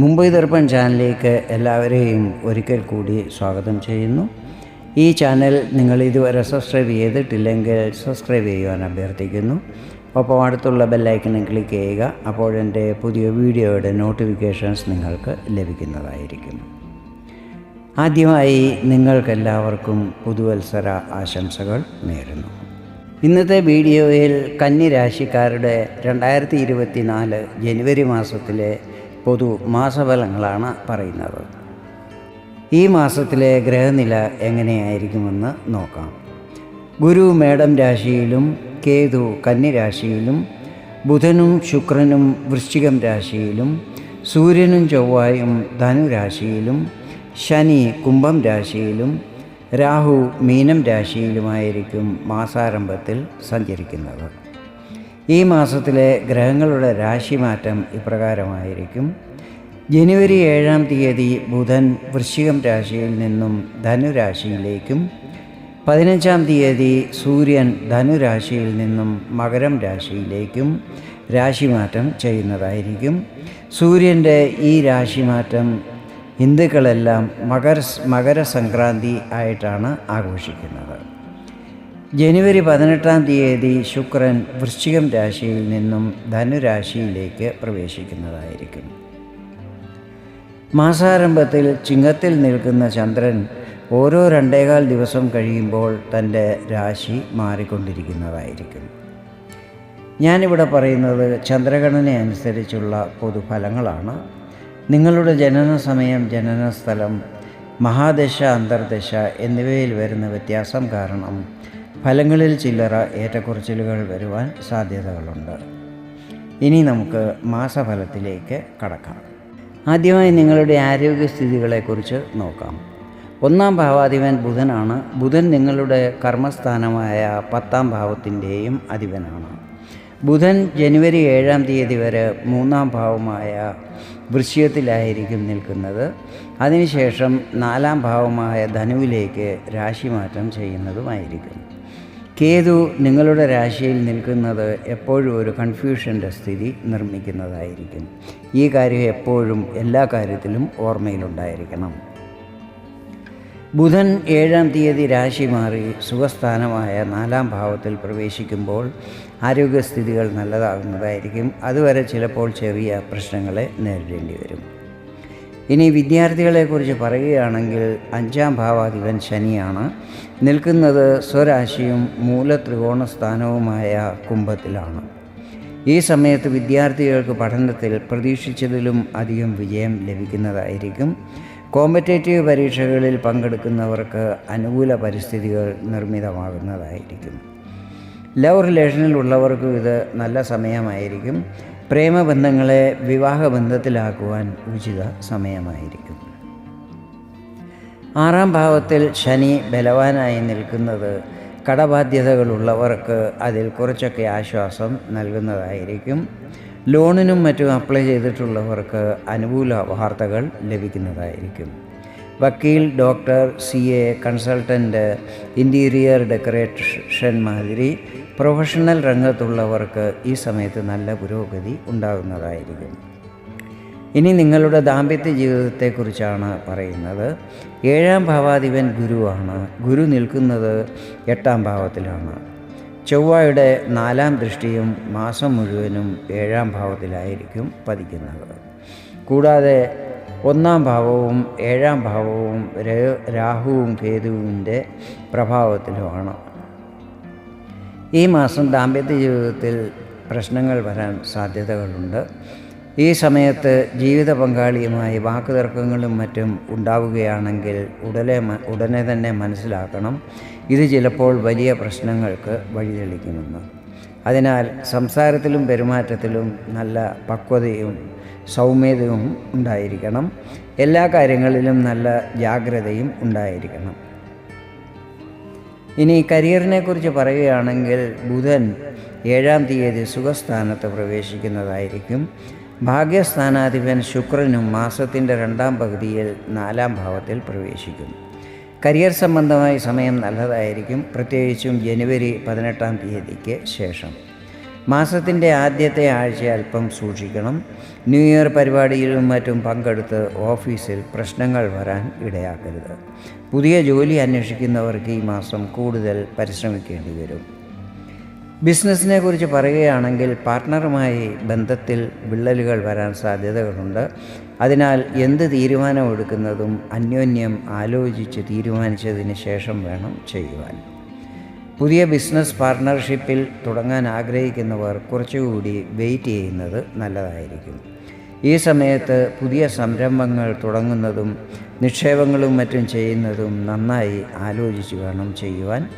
മുംബൈ ദർപ്പൺ ചാനലിലേക്ക് എല്ലാവരെയും ഒരിക്കൽ കൂടി സ്വാഗതം ചെയ്യുന്നു. ഈ ചാനൽ നിങ്ങൾ ഇതുവരെ സബ്സ്ക്രൈബ് ചെയ്തിട്ടില്ലെങ്കിൽ സബ്സ്ക്രൈബ് ചെയ്യുവാൻ അഭ്യർത്ഥിക്കുന്നു. ഒപ്പം അടുത്തുള്ള ബെല്ലൈക്കണിൽ ക്ലിക്ക് ചെയ്യുക അപ്പോൾ എന്റെ പുതിയ വീഡിയോയുടെ നോട്ടിഫിക്കേഷൻസ് നിങ്ങൾക്ക് ലഭിക്കുന്നതായിരിക്കും. ആദ്യമായി നിങ്ങൾക്കെല്ലാവർക്കും പുതുവത്സര ആശംസകൾ നേരുന്നു. ഇന്നത്തെ വീഡിയോയിൽ കന്നിരാശിക്കാരുടെ രണ്ടായിരത്തി ഇരുപത്തി നാല് ജനുവരി മാസത്തിലെ പൊതു മാസഫലങ്ങളാണ് പറയുന്നത്. ഈ മാസത്തിലെ ഗ്രഹനില എങ്ങനെയായിരിക്കുമെന്ന് നോക്കാം. ഗുരു മേടം രാശിയിലും കേതു കന്നി രാശിയിലും ബുധനും ശുക്രനും വൃശ്ചികം രാശിയിലും സൂര്യനും ചൊവ്വായും ധനുരാശിയിലും ശനി കുംഭം രാശിയിലും രാഹു മീനം രാശിയിലുമായിരിക്കും മാസാരംഭത്തിൽ സഞ്ചരിക്കുന്നത്. ഈ മാസത്തിലെ ഗ്രഹങ്ങളുടെ രാശിമാറ്റം ഇപ്രകാരമായിരിക്കും. ജനുവരി ഏഴാം തീയതി ബുധൻ വൃശ്ചികം രാശിയിൽ നിന്നും ധനുരാശിയിലേക്കും പതിനഞ്ചാം തീയതി സൂര്യൻ ധനുരാശിയിൽ നിന്നും മകരം രാശിയിലേക്കും രാശിമാറ്റം ചെയ്യുന്നതായിരിക്കും. സൂര്യന്റെ ഈ രാശിമാറ്റം ഹിന്ദുക്കളെല്ലാം മകര മകരസംക്രാന്തി ആയിട്ടാണ് ആഘോഷിക്കുന്നത്. ജനുവരി പതിനെട്ടാം തീയതി ശുക്രൻ വൃശ്ചികം രാശിയിൽ നിന്നും ധനുരാശിയിലേക്ക് പ്രവേശിക്കുന്നതായിരിക്കും. മാസാരംഭത്തിൽ ചിങ്ങത്തിൽ നിൽക്കുന്ന ചന്ദ്രൻ ഓരോ രണ്ടേകാൽ ദിവസം കഴിയുമ്പോൾ തന്റെ രാശി മാറിക്കൊണ്ടിരിക്കുന്നതായിരിക്കും. ഞാനിവിടെ പറയുന്നത് ചന്ദ്രഗണന അനുസരിച്ചുള്ള പൊതുഫലങ്ങളാണ്. നിങ്ങളുടെ ജനന സമയം ജനന സ്ഥലം മഹാദശ അന്തർദശ എന്നിവയിൽ വരുന്ന വ്യത്യാസം കാരണം ഫലങ്ങളിൽ ചില്ലറ ഏറ്റക്കുറച്ചിലുകൾ വരുവാൻ സാധ്യതകളുണ്ട്. ഇനി നമുക്ക് മാസഫലത്തിലേക്ക് കടക്കാം. ആദ്യമായി നിങ്ങളുടെ ആരോഗ്യസ്ഥിതികളെക്കുറിച്ച് നോക്കാം. ഒന്നാം ഭാവാധിപൻ ബുധനാണ്. ബുധൻ നിങ്ങളുടെ കർമ്മസ്ഥാനമായ പത്താം ഭാവത്തിന്റെയും അധിപനാണ്. ബുധൻ ജനുവരി ഏഴാം തീയതി വരെ മൂന്നാം ഭാവമായ വൃശ്യത്തിലായിരിക്കും നിൽക്കുന്നത്. അതിനുശേഷം നാലാം ഭാവമായ ധനുവിലേക്ക് രാശിമാറ്റം ചെയ്യുന്നതുമായിരിക്കും. കേതു നിങ്ങളുടെ രാശിയിൽ നിൽക്കുന്നത് എപ്പോഴും ഒരു കൺഫ്യൂഷന്റെ സ്ഥിതി നിർമ്മിക്കുന്നതായിരിക്കും. ഈ കാര്യം എപ്പോഴും എല്ലാ കാര്യത്തിലും ഓർമ്മയിലുണ്ടായിരിക്കണം. ബുധൻ ഏഴാം തീയതി രാശി മാറി സുഖസ്ഥാനമായ നാലാം ഭാവത്തിൽ പ്രവേശിക്കുമ്പോൾ ആരോഗ്യസ്ഥിതികൾ നല്ലതാകുന്നതായിരിക്കും. അതുവരെ ചിലപ്പോൾ ചെറിയ പ്രശ്നങ്ങളെ നേരിടേണ്ടി വരും. ഇനി വിദ്യാർത്ഥികളെക്കുറിച്ച് പറയുകയാണെങ്കിൽ അഞ്ചാം ഭാവാധിപൻ ശനിയാണ്. നിൽക്കുന്നത് സ്വരാശിയും മൂലത്രികോണ സ്ഥാനവുമായ കുംഭത്തിലാണ്. ഈ സമയത്ത് വിദ്യാർത്ഥികൾക്ക് പഠനത്തിൽ പ്രതീക്ഷിച്ചതിലും അധികം വിജയം ലഭിക്കുന്നതായിരിക്കും. കോമ്പറ്റേറ്റീവ് പരീക്ഷകളിൽ പങ്കെടുക്കുന്നവർക്ക് അനുകൂല പരിസ്ഥിതികൾ നിർമ്മിതമാകുന്നതായിരിക്കും. ലവ് റിലേഷനിലുള്ളവർക്കും ഇത് നല്ല സമയമായിരിക്കും. പ്രേമബന്ധങ്ങളെ വിവാഹബന്ധത്തിലാക്കുവാൻ ഉചിത സമയമായിരിക്കും ആറാം ഭാവത്തിൽ ശനി ബലവാനായി നിൽക്കുന്നത് കടബാധ്യതകളുള്ളവർക്ക് അതിൽ കുറച്ചൊക്കെ ആശ്വാസം നൽകുന്നതായിരിക്കും. ലോണിനും മറ്റും അപ്ലൈ ചെയ്തിട്ടുള്ളവർക്ക് അനുകൂല വാർത്തകൾ ലഭിക്കുന്നതായിരിക്കും. വക്കീൽ doctor C A consultant interior decoration മാതിരി പ്രൊഫഷണൽ രംഗത്തുള്ളവർക്ക് ഈ സമയത്ത് നല്ല പുരോഗതി ഉണ്ടാകുന്നതായിരിക്കും. ഇനി നിങ്ങളുടെ ദാമ്പത്യ ജീവിതത്തെക്കുറിച്ചാണ് പറയുന്നത്. ഏഴാം ഭാവാധിപൻ ഗുരുവാണ്. ഗുരു നിൽക്കുന്നത് എട്ടാം ഭാവത്തിലാണ്. ചൊവ്വയുടെ നാലാം ദൃഷ്ടിയും മാസം മുഴുവനും ഏഴാം ഭാവത്തിലായിരിക്കും പതിക്കുന്നത്. കൂടാതെ ഒന്നാം ഭാവവും ഏഴാം ഭാവവും രാഹുവും കേതുവിന്റെ പ്രഭാവത്തിലുമാണ്. ഈ മാസം ദാമ്പത്യ ജീവിതത്തിൽ പ്രശ്നങ്ങൾ വരാൻ സാധ്യതകളുണ്ട്. ഈ സമയത്ത് ജീവിത പങ്കാളിയുമായി വാക്കുതർക്കങ്ങളും മറ്റും ഉണ്ടാവുകയാണെങ്കിൽ ഉടനെ ഉടനെ തന്നെ മനസ്സിലാക്കണം. ഇത് ചിലപ്പോൾ വലിയ പ്രശ്നങ്ങൾക്ക് വഴിതെളിക്കുമെന്ന്. അതിനാൽ സംസാരത്തിലും പെരുമാറ്റത്തിലും നല്ല പക്വതയും സൗമ്യതയും ഉണ്ടായിരിക്കണം. എല്ലാ കാര്യങ്ങളിലും നല്ല ജാഗ്രതയും ഉണ്ടായിരിക്കണം. ഇനി കരിയറിനെ കുറിച്ച് പറയുകയാണെങ്കിൽ ബുധൻ ഏഴാം തീയതി സുഖസ്ഥാനത്ത് പ്രവേശിക്കുന്നതായിരിക്കും. ഭാഗ്യസ്ഥാനാധിപൻ ശുക്രനും മാസത്തിന്റെ രണ്ടാം പകുതിയിൽ നാലാം ഭാവത്തിൽ പ്രവേശിക്കും. കരിയർ സംബന്ധമായ സമയം നല്ലതായിരിക്കും. പ്രത്യേകിച്ചും ജനുവരി പതിനെട്ടാം തീയതിക്ക് ശേഷം. മാസത്തിന്റെ ആദ്യത്തെ ആഴ്ച അല്പം സൂക്ഷിക്കണം. ന്യൂ ഇയർ പരിപാടിയിലും മറ്റും പങ്കെടുത്ത് ഓഫീസിൽ പ്രശ്നങ്ങൾ വരാൻ ഇടയാക്കരുത്. പുതിയ ജോലി അന്വേഷിക്കുന്നവർക്ക് ഈ മാസം കൂടുതൽ പരിശ്രമിക്കേണ്ടി വരും. ബിസിനസ്സിനെ കുറിച്ച് പറയുകയാണെങ്കിൽ പാർട്ട്ണറുമായി ബന്ധത്തിൽ വിള്ളലുകൾ വരാൻ സാധ്യതകളുണ്ട്. അതിനാൽ എന്ത് തീരുമാനമെടുക്കുന്നതും അന്യോന്യം ആലോചിച്ച് തീരുമാനിച്ചതിന് ശേഷം വേണം ചെയ്യുവാൻ. പുതിയ ബിസിനസ് പാർട്ട്ണർഷിപ്പിൽ തുടങ്ങാൻ ആഗ്രഹിക്കുന്നവർ കുറച്ചുകൂടി വെയിറ്റ് ചെയ്യുന്നത് നല്ലതായിരിക്കും. ഈ സമയത്ത് പുതിയ സംരംഭങ്ങൾ തുടങ്ങുന്നതും നിക്ഷേപങ്ങളും മറ്റും ചെയ്യുന്നതും നന്നായി ആലോചിച്ച് വേണം ചെയ്യുവാൻ.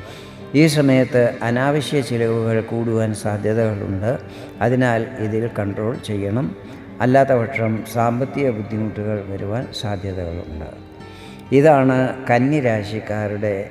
ഈ സമയത്ത് അനാവശ്യ ചിലവുകൾ കൂടുവാൻ സാധ്യതകളുണ്ട്. അതിനാൽ ഇതിൽ കൺട്രോൾ ചെയ്യണം. അല്ലാത്തപക്ഷം സാമ്പത്തിക ബുദ്ധിമുട്ടുകൾ വരുവാൻ സാധ്യതകളുണ്ട്. ഇതാണ് കന്നി രാശിക്കാരുടെ